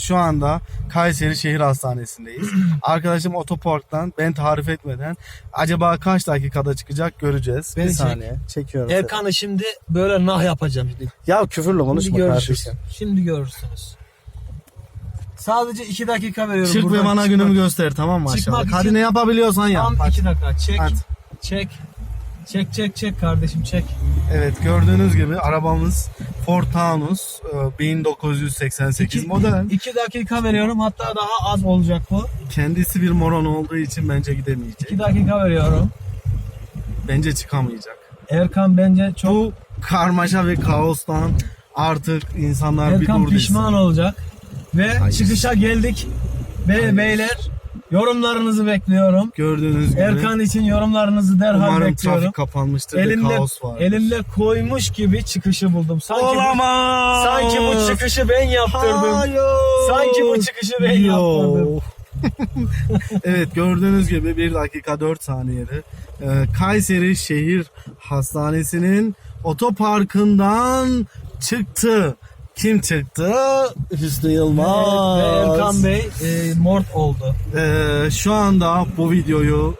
şu anda Kayseri Şehir Hastanesi'ndeyiz. Arkadaşım otoparktan ben tarif etmeden acaba kaç dakikada çıkacak göreceğiz. Beni bir çek. saniye çekiyorum. Erkan'ı şimdi böyle nah yapacağım. Şimdi, Ya küfürle konuşma şimdi kardeşim. Şimdi görürsünüz. Sadece iki dakika veriyorum. Çık ve buradan bana çıkmak. günümü göster tamam mı Çıkmak aşağıda? Hadi ne yapabiliyorsan yap. Tam iki dakika. Çek. Hadi. Çek. Çek çek çek kardeşim çek. Evet gördüğünüz gibi arabamız Ford Taunus e, 1988 İki- model. İki dakika veriyorum. Hatta daha az olacak bu. Kendisi bir moron olduğu için bence gidemeyecek. İki dakika veriyorum. Bence çıkamayacak. Erkan bence çok Bu karmaşa ve kaostan artık insanlar bir Erkan dur desin. pişman olacak. Ve Hayır. çıkışa geldik. Ve Hayır. beyler yorumlarınızı bekliyorum. Gördüğünüz gibi Erkan için yorumlarınızı derhal umarım bekliyorum. trafik kapanmıştır ve Elimde, kaos var. elimde koymuş gibi çıkışı buldum. Sanki bu, Olamaz. sanki bu çıkışı ben yaptırdım. Hayır. Sanki bu çıkışı ben Yo. yaptırdım. evet gördüğünüz gibi 1 dakika 4 saniyede e, Kayseri Şehir Hastanesi'nin otoparkından çıktı. Kim çıktı? Hüsnü Yılmaz. Ve Erkan Bey e, mort oldu. E, şu anda bu videoyu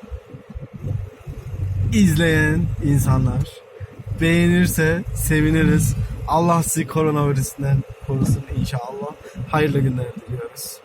izleyen insanlar beğenirse seviniriz. Allah sizi koronavirüsünden korusun inşallah. Hayırlı günler diliyoruz.